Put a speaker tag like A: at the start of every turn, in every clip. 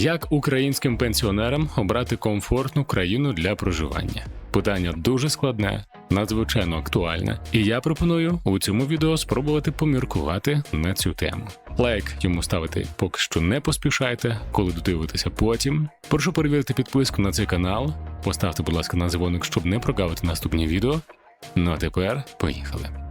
A: Як українським пенсіонерам обрати комфортну країну для проживання? Питання дуже складне, надзвичайно актуальне, і я пропоную у цьому відео спробувати поміркувати на цю тему. Лайк йому ставити поки що не поспішайте, коли додивитеся потім. Прошу перевірити підписку на цей канал. Поставте, будь ласка, на дзвоник, щоб не прогавити наступні відео. Ну а тепер поїхали.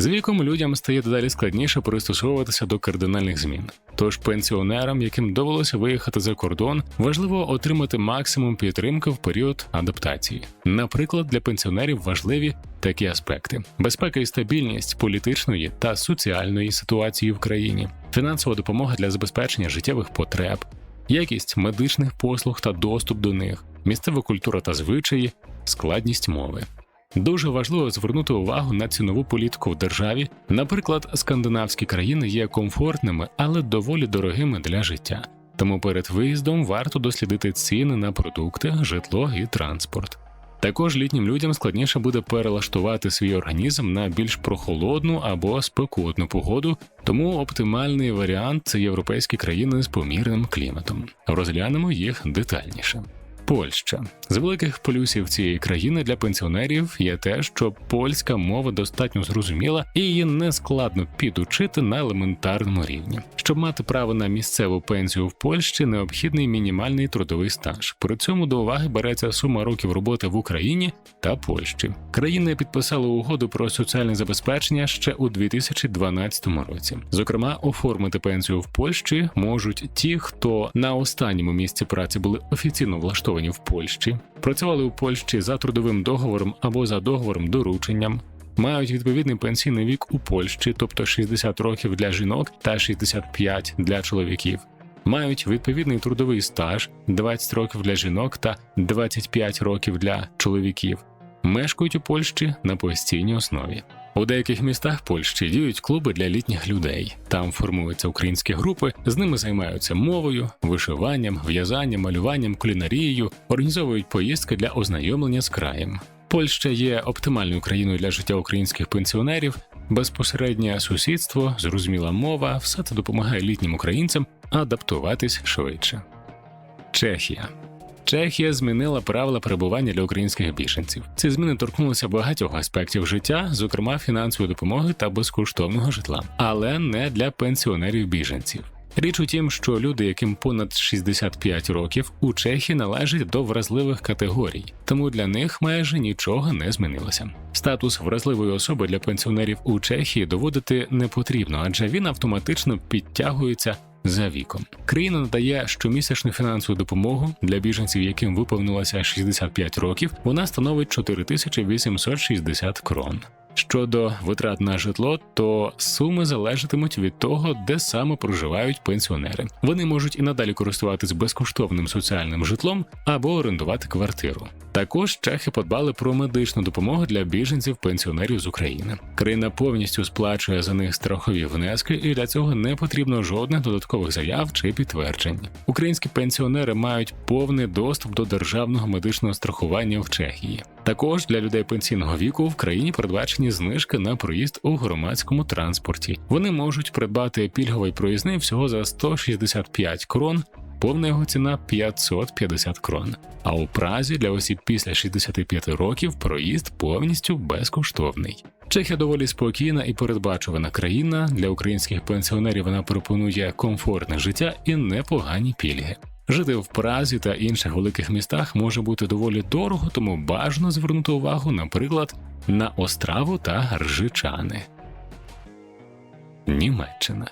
A: З віком людям стає дедалі складніше пристосовуватися до кардинальних змін. Тож пенсіонерам, яким довелося виїхати за кордон, важливо отримати максимум підтримки в період адаптації. Наприклад, для пенсіонерів важливі такі аспекти: безпека і стабільність політичної та соціальної ситуації в країні, фінансова допомога для забезпечення життєвих потреб, якість медичних послуг та доступ до них, місцева культура та звичаї, складність мови. Дуже важливо звернути увагу на цінову політику в державі. Наприклад, скандинавські країни є комфортними, але доволі дорогими для життя. Тому перед виїздом варто дослідити ціни на продукти, житло і транспорт. Також літнім людям складніше буде перелаштувати свій організм на більш прохолодну або спекотну погоду, тому оптимальний варіант це європейські країни з помірним кліматом. Розглянемо їх детальніше. Польща з великих плюсів цієї країни для пенсіонерів є те, що польська мова достатньо зрозуміла і її не складно підучити на елементарному рівні. Щоб мати право на місцеву пенсію в Польщі, необхідний мінімальний трудовий стаж. При цьому до уваги береться сума років роботи в Україні та Польщі. Країни підписали угоду про соціальне забезпечення ще у 2012 році. Зокрема, оформити пенсію в Польщі можуть ті, хто на останньому місці праці були офіційно влаштовані в Польщі, працювали у Польщі за трудовим договором або за договором дорученням. Мають відповідний пенсійний вік у Польщі, тобто 60 років для жінок та 65 для чоловіків. Мають відповідний трудовий стаж 20 років для жінок та 25 років для чоловіків. Мешкають у Польщі на постійній основі. У деяких містах Польщі діють клуби для літніх людей. Там формуються українські групи, з ними займаються мовою, вишиванням, в'язанням, малюванням, кулінарією, організовують поїздки для ознайомлення з краєм. Польща є оптимальною країною для життя українських пенсіонерів, безпосереднє сусідство, зрозуміла мова, все це допомагає літнім українцям адаптуватись швидше. Чехія. Чехія змінила правила перебування для українських біженців. Ці зміни торкнулися багатьох аспектів життя, зокрема фінансової допомоги та безкоштовного житла, але не для пенсіонерів біженців. Річ у тім, що люди, яким понад 65 років, у Чехії належать до вразливих категорій, тому для них майже нічого не змінилося. Статус вразливої особи для пенсіонерів у Чехії доводити не потрібно, адже він автоматично підтягується за віком. Країна надає щомісячну фінансову допомогу для біженців, яким виповнилося 65 років. Вона становить 4860 крон. Щодо витрат на житло, то суми залежатимуть від того, де саме проживають пенсіонери. Вони можуть і надалі користуватись безкоштовним соціальним житлом або орендувати квартиру. Також чехи подбали про медичну допомогу для біженців-пенсіонерів з України. Країна повністю сплачує за них страхові внески, і для цього не потрібно жодних додаткових заяв чи підтверджень. Українські пенсіонери мають повний доступ до державного медичного страхування в Чехії. Також для людей пенсійного віку в країні передбачені знижки на проїзд у громадському транспорті. Вони можуть придбати пільговий проїзний всього за 165 крон. Повна його ціна 550 крон. А у Празі для осіб після 65 років проїзд повністю безкоштовний. Чехія доволі спокійна і передбачувана країна. Для українських пенсіонерів вона пропонує комфортне життя і непогані пільги. Жити в Празі та інших великих містах може бути доволі дорого, тому бажано звернути увагу, наприклад, на Остраву та Ржичани. Німеччина.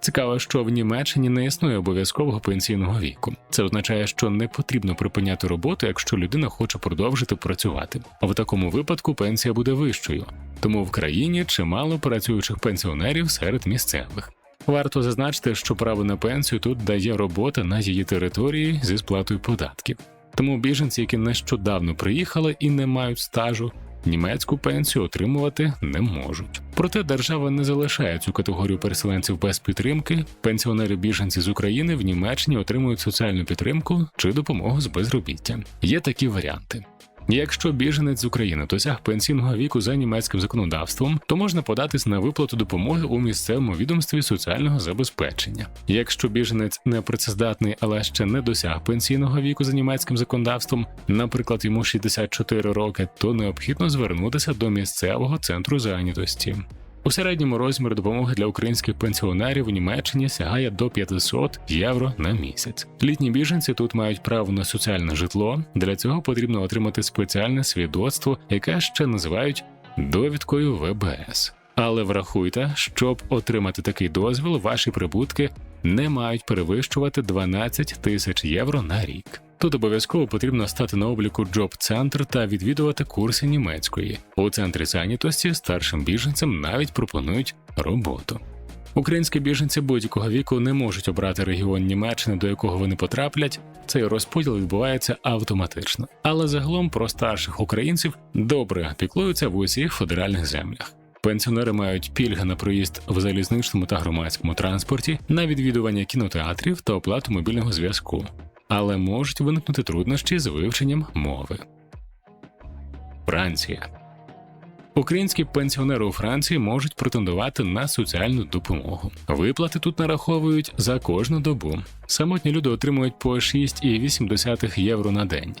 A: Цікаво, що в Німеччині не існує обов'язкового пенсійного віку. Це означає, що не потрібно припиняти роботу, якщо людина хоче продовжити працювати. А в такому випадку пенсія буде вищою. Тому в країні чимало працюючих пенсіонерів серед місцевих. Варто зазначити, що право на пенсію тут дає робота на її території зі сплатою податків. Тому біженці, які нещодавно приїхали і не мають стажу, німецьку пенсію отримувати не можуть. Проте держава не залишає цю категорію переселенців без підтримки. Пенсіонери біженці з України в Німеччині отримують соціальну підтримку чи допомогу з безробіття. Є такі варіанти. Якщо біженець з України досяг пенсійного віку за німецьким законодавством, то можна податись на виплату допомоги у місцевому відомстві соціального забезпечення. Якщо біженець не працездатний, але ще не досяг пенсійного віку за німецьким законодавством, наприклад, йому 64 роки, то необхідно звернутися до місцевого центру зайнятості. У середньому розмір допомоги для українських пенсіонерів у Німеччині сягає до 500 євро на місяць. Літні біженці тут мають право на соціальне житло. Для цього потрібно отримати спеціальне свідоцтво, яке ще називають довідкою ВБС. Але врахуйте, щоб отримати такий дозвіл, ваші прибутки не мають перевищувати 12 тисяч євро на рік. Тут обов'язково потрібно стати на обліку Job Центр та відвідувати курси німецької. У центрі зайнятості старшим біженцям навіть пропонують роботу. Українські біженці будь-якого віку не можуть обрати регіон Німеччини, до якого вони потраплять. Цей розподіл відбувається автоматично. Але загалом про старших українців добре піклуються в усіх федеральних землях. Пенсіонери мають пільги на проїзд в залізничному та громадському транспорті, на відвідування кінотеатрів та оплату мобільного зв'язку, але можуть виникнути труднощі з вивченням мови. Франція Українські пенсіонери у Франції можуть претендувати на соціальну допомогу. Виплати тут нараховують за кожну добу. Самотні люди отримують по 6,8 євро на день.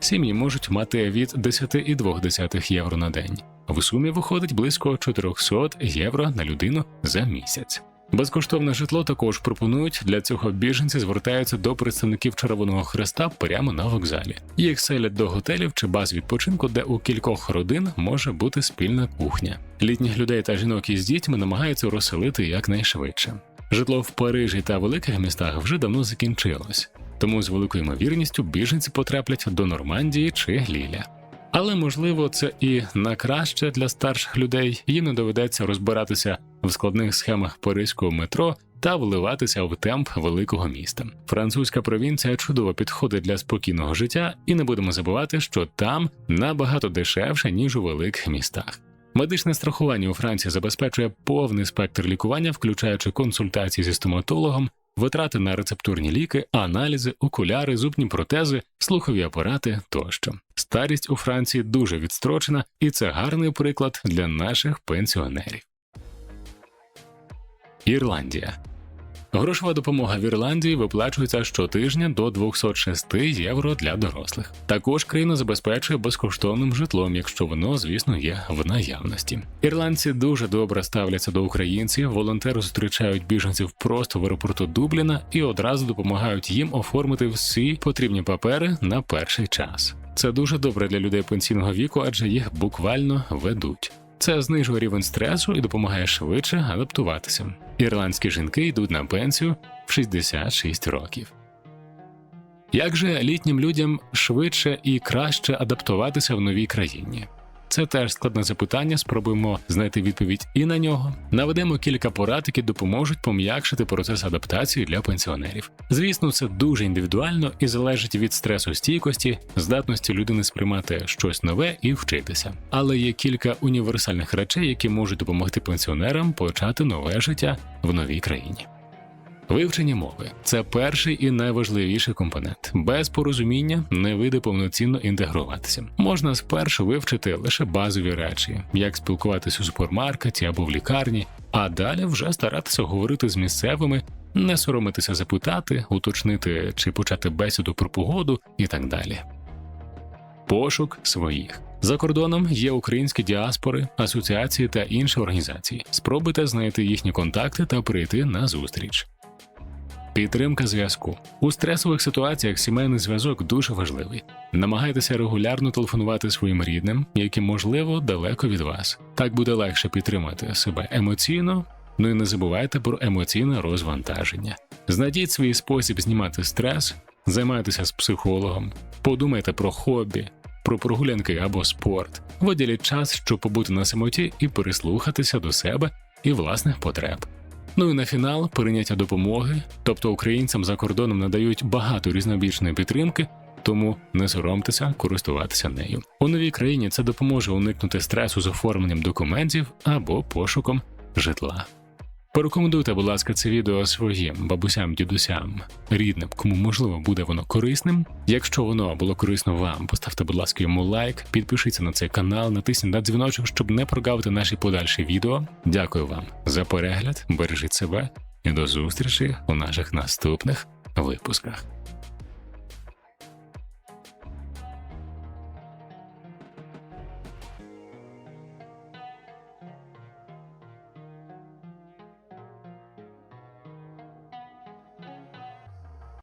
A: Сім'ї можуть мати від 10,2 євро на день. В сумі виходить близько 400 євро на людину за місяць. Безкоштовне житло також пропонують. Для цього біженці звертаються до представників Червоного Хреста прямо на вокзалі. Їх селять до готелів чи баз відпочинку, де у кількох родин може бути спільна кухня. Літніх людей та жінок із дітьми намагаються розселити якнайшвидше. Житло в Парижі та великих містах вже давно закінчилось, тому з великою ймовірністю біженці потраплять до Нормандії чи Ліля. Але можливо, це і на краще для старших людей, їм не доведеться розбиратися в складних схемах паризького метро та вливатися в темп великого міста. Французька провінція чудово підходить для спокійного життя, і не будемо забувати, що там набагато дешевше ніж у великих містах. Медичне страхування у Франції забезпечує повний спектр лікування, включаючи консультації зі стоматологом, витрати на рецептурні ліки, аналізи, окуляри, зубні протези, слухові апарати тощо. Старість у Франції дуже відстрочена, і це гарний приклад для наших пенсіонерів. Ірландія Грошова допомога в Ірландії виплачується щотижня до 206 євро для дорослих. Також країна забезпечує безкоштовним житлом, якщо воно, звісно, є в наявності. Ірландці дуже добре ставляться до українців, волонтери зустрічають біженців просто в аеропорту Дубліна і одразу допомагають їм оформити всі потрібні папери на перший час. Це дуже добре для людей пенсійного віку, адже їх буквально ведуть. Це знижує рівень стресу і допомагає швидше адаптуватися. Ірландські жінки йдуть на пенсію в 66 років. Як же літнім людям швидше і краще адаптуватися в новій країні? Це теж складне запитання. Спробуємо знайти відповідь і на нього. Наведемо кілька порад, які допоможуть пом'якшити процес адаптації для пенсіонерів. Звісно, це дуже індивідуально і залежить від стресу стійкості, здатності людини сприймати щось нове і вчитися. Але є кілька універсальних речей, які можуть допомогти пенсіонерам почати нове життя в новій країні. Вивчення мови це перший і найважливіший компонент. Без порозуміння не вийде повноцінно інтегруватися. Можна спершу вивчити лише базові речі, як спілкуватися у супермаркеті або в лікарні, а далі вже старатися говорити з місцевими, не соромитися запитати, уточнити чи почати бесіду про погоду і так далі. Пошук своїх. За кордоном є українські діаспори, асоціації та інші організації. Спробуйте знайти їхні контакти та прийти на зустріч. Підтримка зв'язку у стресових ситуаціях сімейний зв'язок дуже важливий. Намагайтеся регулярно телефонувати своїм рідним, які можливо далеко від вас. Так буде легше підтримати себе емоційно. Ну і не забувайте про емоційне розвантаження. Знайдіть свій спосіб знімати стрес, займайтеся з психологом, подумайте про хобі, про прогулянки або спорт. Виділіть час, щоб побути на самоті і прислухатися до себе і власних потреб. Ну і на фінал прийняття допомоги, тобто українцям за кордоном надають багато різнобічної підтримки, тому не соромтеся користуватися нею. У новій країні це допоможе уникнути стресу з оформленням документів або пошуком житла. Порекомендуйте, будь ласка, це відео своїм бабусям, дідусям, рідним, кому можливо буде воно корисним. Якщо воно було корисно вам, поставте, будь ласка, йому лайк, підпишіться на цей канал, натисніть на дзвіночок, щоб не прогавити наші подальші відео. Дякую вам за перегляд, бережіть себе і до зустрічі у наших наступних випусках.